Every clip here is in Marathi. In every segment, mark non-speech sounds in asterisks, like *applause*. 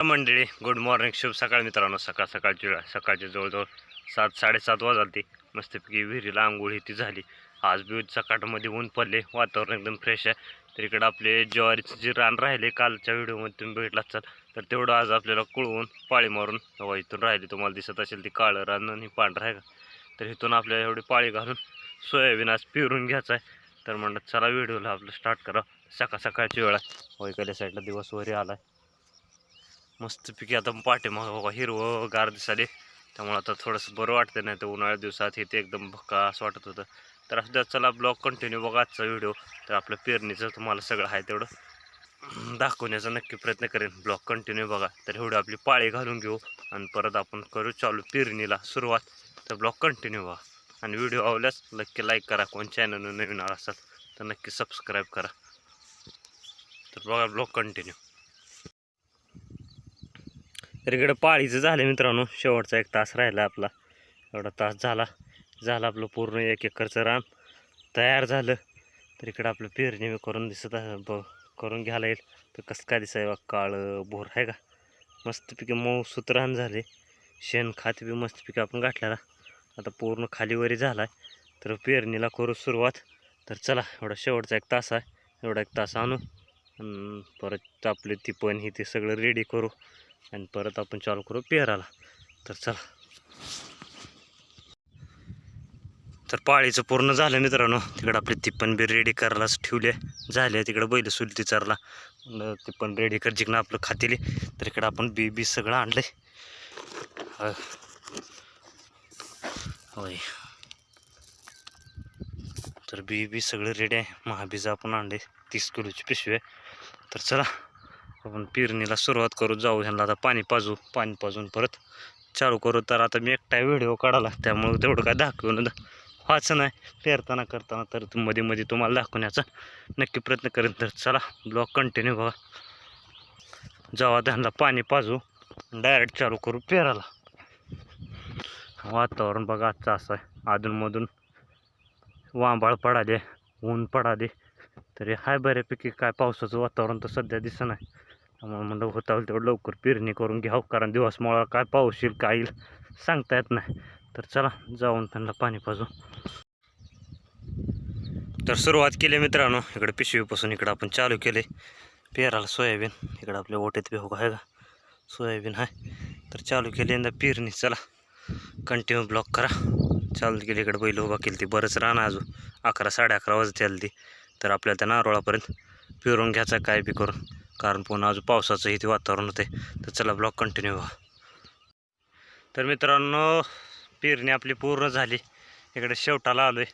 मंडळी गुड मॉर्निंग शुभ सकाळ मित्रांनो. सकाळ सकाळची वेळा सकाळची जवळजवळ सात साडेसात वाजली मस्तपैकी विहिरीला आंघोळ ही ती झाली. आज बी सकाळमध्ये ऊन पडले. वातावरण एकदम फ्रेश आहे. तर इकडं आपले ज्वारीचं जे रान राहिले कालच्या व्हिडिओमध्ये तुम्ही भेटला असाल तर तेवढं आज आपल्याला कुळवून पाळी मारून हवा इथून राहिली. तुम्हाला दिसत असेल ती काळं रान आणि पांढरं आहे का? तर इथून आपल्याला एवढी पाळी घालून सोयाबीन आज पिरून घ्यायचं आहे. तर म्हणलं चला व्हिडिओला आपलं स्टार्ट करा सकाळ सकाळची वेळ आहे. हो, वैकल्या साईडला दिवस वरी आला मस्तपैकी आता पाठीमागं बघा हिरवं गार दिसाले त्यामुळे आता थोडंसं बरं वाटतं नाही तर उन्हाळ्या दिवसात हे ते एकदम भक्कास वाटत होतं. तर असं द्या चला ब्लॉग कंटिन्यू बघा आजचा व्हिडिओ तर आपलं पेरणीचं तुम्हाला सगळं आहे तेवढं. *clears throat* दाखवण्याचा नक्की प्रयत्न करेन. ब्लॉग कंटिन्यू बघा. तर एवढी आपली पाळी घालून घेऊ आणि परत आपण करू चालू पेरणीला सुरुवात. तर ब्लॉग कंटिन्यू बघा. आणि व्हिडिओ आवडल्यास नक्की लाईक करा. कोण चॅनल नवीन आला असाल तर नक्की सबस्क्राईब करा. तर बघा ब्लॉग कंटिन्यू तर इकडं पाळीचं झालं मित्रांनो. शेवटचा एक तास राहिला आपला. एवढा तास झाला. झालं आपलं पूर्ण एक एकरचं रान. तयार झालं. तर इकडं आपलं पेरणी करून दिसत आहे. ब करून घ्यायला येईल. तर कसं काय दिसाय बा? काळं भोर आहे का? मस्तपैकी मऊसूत रान झाले. शेण खात बी मस्तपैकी आपण गाठलेला आता पूर्ण खालीवरी झाला आहे तर पेरणीला करू सुरुवात. तर चला एवढा शेवटचा एक तास आहे. एवढा एक तास आणू. परत आपले ती पण ही ते सगळं रेडी करू. आणि परत आपण चालू करू पेराला. तर चला. तर पाळीचं पूर्ण झालं मित्रांनो. तिकडं आपली तिप्पण बी रेडी करायलाच ठेवले झाले तिकडं बैल सुलती चारला. म्हणलं तिप्पण रेडी कर जिकडं आपलं खातेली. तर इकडं आपण बी बी सगळं आणलंय. आहे होय. तर बी बी सगळं रेडी आहे. महाबीज आपण आणले तीस किलोची पिशवी आहे. तर चला. आपण पेरणीला सुरुवात करू जाऊ ह्यांना आता पाणी पाजू पाणी पाजून परत चालू करू. तर आता मी एकटा व्हिडिओ काढाला त्यामुळे तेवढं काय दाखवून व्हायचं नाही पेरताना करताना तर मध्ये मध्ये तुम्हाला दाखवण्याचा नक्की प्रयत्न करेन. तर चला ब्लॉग कंटिन्यू बघा. जेव्हा त्यांना पाणी पाजू डायरेक्ट चालू करू पेराला वातावरण बघा आजचं असं आहे. अधूनमधून वांबाळ पडाले ऊन पडाले तरी हाय बऱ्यापैकी काय पावसाचं वातावरण तर सध्या दिसत नाही. त्यामुळे म्हणलं होता तेवढं लवकर पेरणी करून घ्यावं कारण दिवस मुळा काय पाऊस येईल काय येईल सांगता येत नाही. तर चला जाऊन त्यांना पाणी पाजू. तर सुरुवात केली मित्रांनो इकडे पिशवीपासून इकडं आपण चालू केले. पेराला सोयाबीन इकडं आपल्या ओटेत बी आहे का? सोयाबीन आहे. तर चालू केली यंदा पेरणी. चला कंटिन्यू ब्लॉक करा. चालू केली इकडे बैल उभा केली ती बरंच राहणं अजून. अकरा साडे अकरा वाजते आली ती तर आपल्याला त्या नारोळापर्यंत पिरून घ्यायचा काय बी करून. कारण पुन्हा अजून पावसाचं इथे वातावरण होते. तर चला ब्लॉक कंटिन्यू व्हा तर मित्रांनो पेरणी आपली पूर्ण झाली. इकडे शेवटाला आलो आहे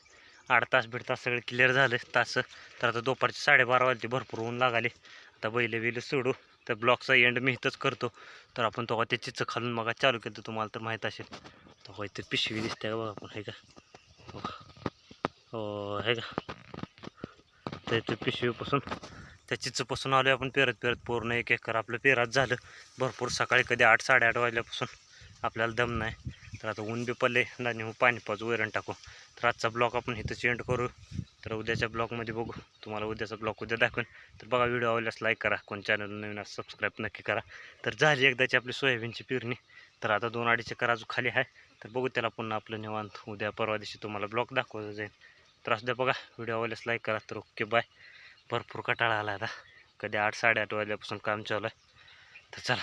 आठ तास बीड तास सगळे क्लिअर झाले. तास तर आता दुपारचे साडेबारा वाजली भरपूर ऊन लागले. आता बैले बिले सोडू. तर ब्लॉकचा एंड मी इथंच करतो. तर आपण तो ते चिचं खालून मग चालू केलं तुम्हाला तर माहीत असेल. तो इथे पिशवी दिसते का बघा आपण हे का? हो हो का? का त्याच्या पिशवीपासून त्या चिचपासून आलो आपण पेरत पेरत पूर्ण एक एकर आपलं पेरात झालं. भरपूर सकाळी कधी आठ साडेआठ वाजल्यापासून आपल्याला दम नाही. तर आता ऊन बी पडले आणि पाणी पाजू वैरण टाकू. तर आजचा ब्लॉग आपण इथं चेंड करू. तर उद्याच्या ब्लॉगमध्ये बघू. तुम्हाला उद्याचा ब्लॉग उद्या दाखवेन. तर बघा व्हिडिओ आवडल्यास लाईक करा. कोण चॅनल नवीन सबस्क्राईब नक्की करा. तर झाली एकदाची आपली सोयाबीनची पेरणी. तर आता दोन अडीच एकर अजून खाली आहे. तर बघू त्याला पुन्हा आपलं निवांत उद्या परवा दिवशी तुम्हाला ब्लॉग दाखवलं जाईल. तर असं द्या बघा व्हिडिओ आवडल्यास लाईक करा. तर ओके बाय भरपूर कटाळा आला आता. कधी आठ साडेआठ वाजल्यापासून काम चालू आहे. तर चला.